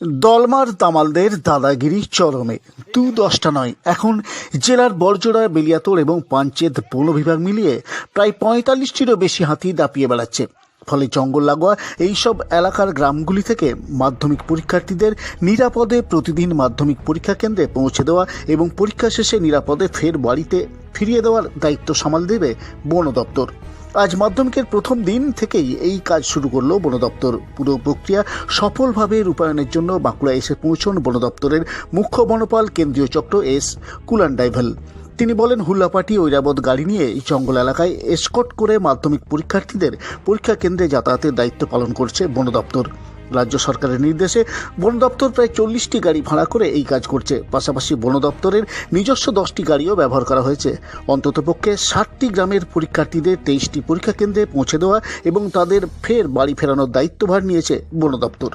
দলমার তামালদের দাদাগিরি চরমে। দু দশটা নয়, এখন জেলার বরজোড়া বেলিয়াতোড় এবং পাঞ্চেত বন বিভাগ মিলিয়ে প্রায় পঁয়তাল্লিশটিরও বেশি হাতি দাপিয়ে বেড়াচ্ছে। ফলে জঙ্গল লাগোয়া এইসব এলাকার গ্রামগুলি থেকে মাধ্যমিক পরীক্ষার্থীদের নিরাপদে প্রতিদিন মাধ্যমিক পরীক্ষা কেন্দ্রে পৌঁছে দেওয়া এবং পরীক্ষা শেষে নিরাপদে ফের বাড়িতে ফিরিয়ে দেওয়ার দায়িত্ব সামাল দেবে বন দপ্তর। আজ মাধ্যমিকের প্রথম দিন থেকেই এই কাজ শুরু করল বন দপ্তর। পুরো প্রক্রিয়া সফলভাবে রূপায়ণের জন্য বাঁকুড়া এসে পৌঁছন বন দপ্তরের মুখ্য বনপাল কেন্দ্রীয় চক্র এস কুলান্ডাইভেল। তিনি বলেন, হুল্লাপাটি ঐরাবত গাড়ি নিয়ে এই জঙ্গল এলাকায় এসকট করে মাধ্যমিক পরীক্ষার্থীদের পরীক্ষা কেন্দ্রে যাতায়াতের দায়িত্ব পালন করছে বন দপ্তর। রাজ্য সরকারের নির্দেশে বন দপ্তর প্রায় চল্লিশটি গাড়ি ভাড়া করে এই কাজ করছে। পাশাপাশি বন দপ্তরের নিজস্ব দশটি গাড়িও ব্যবহার করা হয়েছে। অন্ততপক্ষে ষাটটি গ্রামের পরীক্ষার্থীদের তেইশটি পরীক্ষা কেন্দ্রে পৌঁছে দেওয়া এবং তাদের ফের বাড়ি ফেরানোর দায়িত্বভার নিয়েছে বন দপ্তর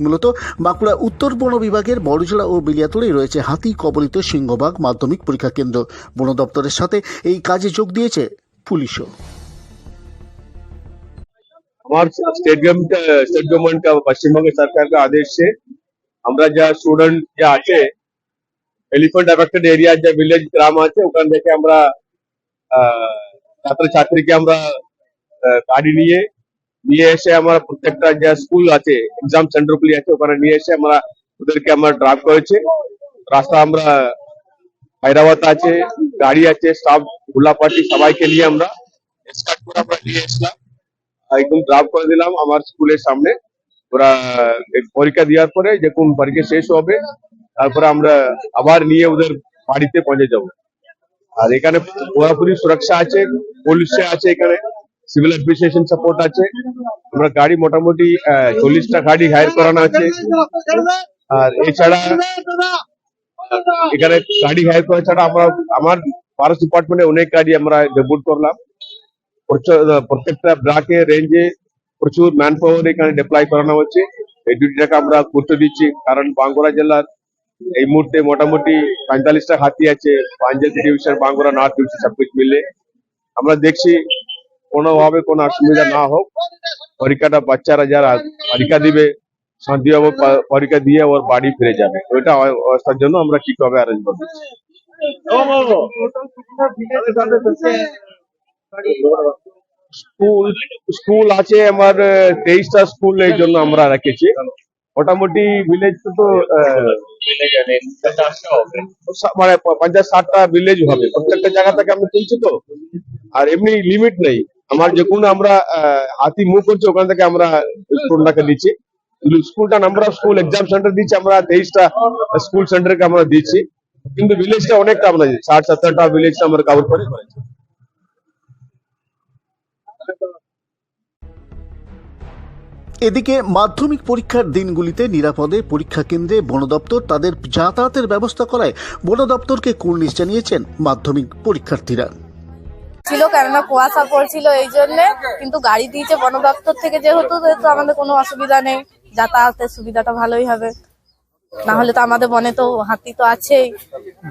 মূলত বাঁকুড়া উত্তর বন বিভাগের বড়জোড়া ও বিলিয়াতোড়েই রয়েছে হাতি কবলিত সিংহবাগ মাধ্যমিক পরীক্ষা কেন্দ্র। বন দপ্তরের সাথে এই কাজে যোগ দিয়েছে পুলিশও। हमारे स्टेट गवर्नमेंट स्टेट गवर्नमेंट का पश्चिम बंग सरकार का आदेश से আমরা যা স্টুডেন্ট যা আছে এলিফেন্ট অ্যাফেক্টেড এরিয়া যে ভিলেজ গ্রাম আছে ওখান থেকে আমরা ছাত্র ছাত্রীকে আমরা আহ, গাড়ি নিয়ে নিয়ে এসে আমরা প্রত্যেকটা যে স্কুল আছে এক্সাম সেন্টার গুলি আছে ওখানে নিয়ে এসে আমরা ওদেরকে আমরা ড্রপ করেছি রাস্তা আমরা হায়দ্রাবাদ আছে গাড়ি আছে স্টাফ গোলাপাটি সবাইকে নিয়ে আমরা escort করে আমরা নিয়ে এসলাম একদম ড্রপ করে দিলাম আমার স্কুলের সামনে। ওরা পরীক্ষা দেওয়ার পরে যখন পরীক্ষা শেষ হবে, তারপরে আমরা আবার নিয়ে ওদের বাড়িতে পৌঁছে যাব। আর এখানে পুরোপুরি সুরক্ষা আছে পুলিশ আছে এখানে সিভিল অ্যাডমিনিস্ট্রেশন সাপোর্ট আছে। আমরা গাড়ি মোটামুটি চল্লিশটা গাড়ি হায়ার করানো আছে। আর এছাড়া, এখানে গাড়ি হায়ার করা ছাড়া আমরা, আমার ফরেস্ট ডিপার্টমেন্টে অনেক গাড়ি আমরা ডেপুট করলাম। প্রত্যেকটা ব্লকে রেঞ্জে প্রচুর ম্যান পাওয়ার এখানে ডিপ্লয় করানো হচ্ছে। এই ডিউটিটাকে আমরা গুরুত্ব দিচ্ছি, কারণ বাঙ্গুড়া জেলার এই মুহূর্তে মোটামুটি পঁয়তাল্লিশটা হাতি আছে, Punjab division Bankura north division সবকিছু মিলে। আমরা দেখছি কোনোভাবে কোনো অসুবিধা না হোক, পরীক্ষাটা বাচ্চারা যারা পরীক্ষা দিবে শান্তিভাবে পরীক্ষা দিয়ে ওর বাড়ি ফিরে যাবে। ওইটা অবস্থার জন্য আমরা ঠিকভাবে অ্যারেঞ্জ করে দিচ্ছি। স্কুল স্কুল আছে আমার তেইশটা স্কুল এই জন্য আমরা রেখেছি মোটামুটি ভিলেজ তো আহ, সা- মানে প- পঞ্চাশ ষাটটা ভিলেজ হবে প্রত্যেকটা জায়গা থেকে আমি তুলছি তো আর এমনি লিমিট নেই আমার যে কোনো আমরা আহ, হাতি মুভ করছে ওখান থেকে আমরা স্টুডেন্টটাকে দিচ্ছি স্কুলটা number of school exam centre দিচ্ছি আমরা তেইশটা স্কুল সেন্টারকে আমরা দিচ্ছি কিন্তু ভিলেজটা অনেকটা আমরা ষাট সত্তরটা ভিলেজটা আমরা কভার করে এদিকে মাধ্যমিক পরীক্ষার দিনগুলিতে নিরাপদে পরীক্ষা কেন্দ্রে বন দপ্তর তাদের যাতায়াতের ব্যবস্থা করায় বন দপ্তরকে কুর্নিশ জানিয়েছেন মাধ্যমিক পরীক্ষার্থীরা। ছিল কেননা কুয়াশা পড়ছিল এই জন্যে, কিন্তু গাড়ি দিয়েছে বন দপ্তর থেকে যেহেতু আমাদের কোনো অসুবিধা নেই। যাতায়াতের সুবিধাটা ভালোই হবে। না হলে তো আমাদের বনে তো হাতি তো আছেই।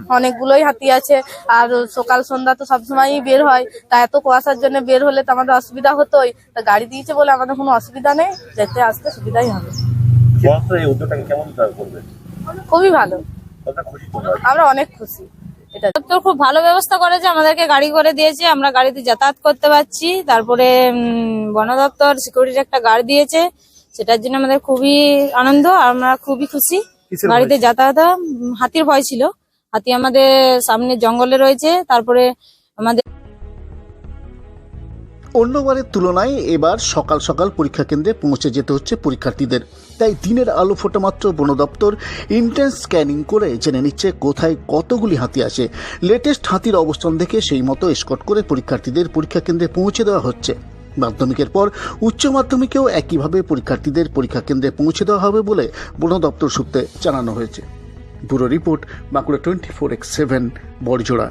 অনেকগুলোই হাতি আছে। আর সকাল সন্ধ্যা তো সবসময়ই বের হয়। তা এত কুয়াশার জন্য বের হলে তো আমাদের অসুবিধা হতোই। তা গাড়ি দিয়েছে বলে আমাদের কোনো অসুবিধা নেই। যেতে আসতে সুবিধাই হবে। খুবই ভালো। আমরা অনেক খুশি। এটা দপ্তর খুব ভালো ব্যবস্থা করেছে। আমাদেরকে গাড়ি করে দিয়েছে। আমরা গাড়িতে যাতায়াত করতে পারছি। তারপরে উম, বন দপ্তর সিকিউরিটির একটা গাড়ি দিয়েছে। সেটার জন্য আমাদের খুবই আনন্দ। আর আমরা খুবই খুশি। গাড়িতে যাতায়াত হাতির ভয় ছিল। হাতি আমাদের সামনে জঙ্গলে রয়েছে তারপরে আমাদের অন্যবারের তুলনায় এবার সকাল সকাল পরীক্ষা কেন্দ্রে পৌঁছে যেতে হচ্ছে পরীক্ষার্থীদের। তাই দিনের আলো ফোটা মাত্র বন দপ্তর ইন্টেন্স স্ক্যানিং করে জেনে নিচ্ছে কোথায় কতগুলি হাতি আছে। লেটেস্ট হাতির অবস্থান দেখে সেই মতো এসকট করে পরীক্ষার্থীদের পরীক্ষা কেন্দ্রে পৌঁছে দেওয়া হচ্ছে। মাধ্যমিকের পর উচ্চ মাধ্যমিকেও একইভাবে পরীক্ষার্থীদের পরীক্ষা কেন্দ্রে পৌঁছে দেওয়া হবে বলে বন দপ্তর সূত্রে জানানো হয়েছে। Bureau report Bankura twenty four X seven, Barjora.